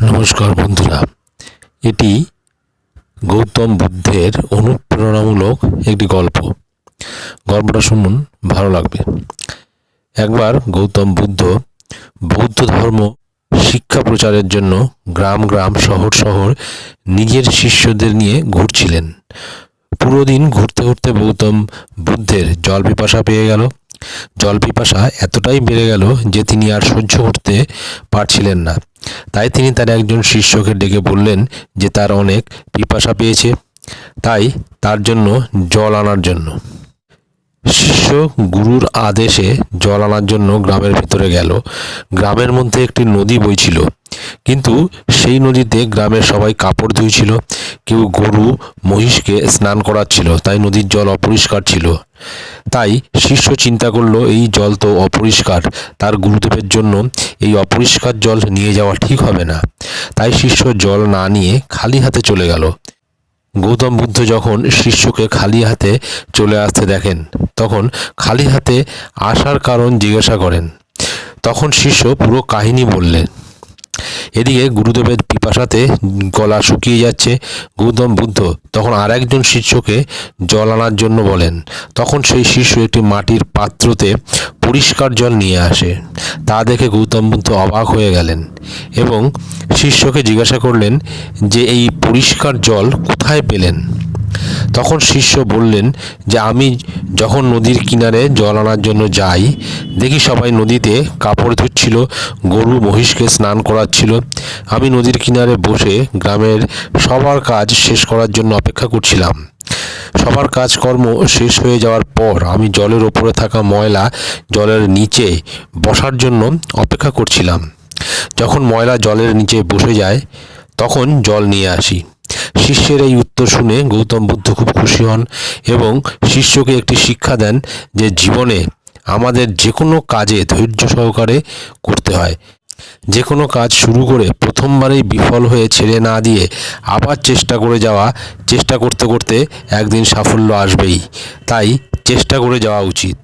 নমস্কার বন্ধুরা। এটি গৌতম বুদ্ধের অনুপ্রেরণামূলক একটি গল্প। গল্পটা শুনুন, ভালো লাগবে। একবার গৌতম বুদ্ধ বৌদ্ধ ধর্ম শিক্ষা প্রচারের জন্য গ্রাম গ্রাম শহর শহর নিজের শিষ্যদের নিয়ে ঘুরছিলেন। পুরো দিন ঘুরতে ঘুরতে গৌতম বুদ্ধের জল পিপাসা পেয়ে গেল। জল পিপাসা এতটাই বেড়ে গেল যে তিনি আর সহ্য করতে পারছিলেন না। তাই তিনি তার একজন শিষ্যকে ডেকে বললেন যে তার অনেক পিপাসা পেয়েছে, তাই তার জন্য জল আনার জন্য। শিষ্য গুরুর আদেশে জল আনার জন্য গ্রামের ভিতরে গেল। গ্রামের মধ্যে একটি নদী বইছিল, কিন্তু সেই নদীতে গ্রামের সবাই কাপড় ধুইছিল। কেউ গরু, মহিষকে স্নান করাচ্ছিল, তাই নদীর জল অপরিষ্কার ছিল। তাই শিষ্য চিন্তা করল, এই জল তো অপরিষ্কার, তার গুরুদেবের জন্য এই অপরিষ্কার জল নিয়ে যাওয়া ঠিক হবে না। তাই শিষ্য জল না নিয়ে খালি হাতে চলে গেল। গৌতম বুদ্ধ যখন শিষ্যকে খালি হাতে চলে আসতে দেখেন, তখন খালি হাতে আসার কারণ জিজ্ঞাসা করেন। তখন শিষ্য পুরো কাহিনী বললেন এদিকে গুরুদেবের পিপাসাতে গলা শুকিয়ে যাচ্ছে গৌতম বুদ্ধ। তখন আর একজন শিষ্যকে জল আনার জন্য বলেন, তখন সেই শিষ্য একটি মাটির পাত্রতে পরিষ্কার জল নিয়ে আসে। তা দেখে গৌতম বুদ্ধ অবাক হয়ে গেলেন এবং শিষ্যকে জিজ্ঞাসা করলেন যে, এই পরিষ্কার জল কোথায় পেলেন? তখন শিষ্য বললেন যে আমি যখন নদীর কিনারে জল আনার জন্য যাই, দেখি সবাই নদীতে কাপড় ধুচ্ছিল, গরু মহিষকে স্নান করাচ্ছিল। আমি নদীর কিনারে বসে গ্রামের সবার কাজ শেষ করার জন্য অপেক্ষা করছিলাম। সবার কাজকর্ম শেষ হয়ে যাওয়ার পর আমি জলের ওপরে থাকা ময়লা জলের নিচে বসার জন্য অপেক্ষা করছিলাম। যখন ময়লা জলের নিচে বসে যায়, তখন জল নিয়ে আসি। শিষ্যের এই উত্তর শুনে গৌতম বুদ্ধ খুব খুশি হন এবং শিষ্যকে একটি শিক্ষা দেন যে জীবনে আমাদের যে কোনো কাজে ধৈর্য সহকারে করতে হয়। যে কোনো কাজ শুরু করে প্রথমবারেই বিফল হয়ে ছেড়ে না দিয়ে আবার চেষ্টা করে যাওয়া, চেষ্টা করতে করতে একদিন সাফল্য আসবেই। তাই চেষ্টা করে যাওয়া উচিত।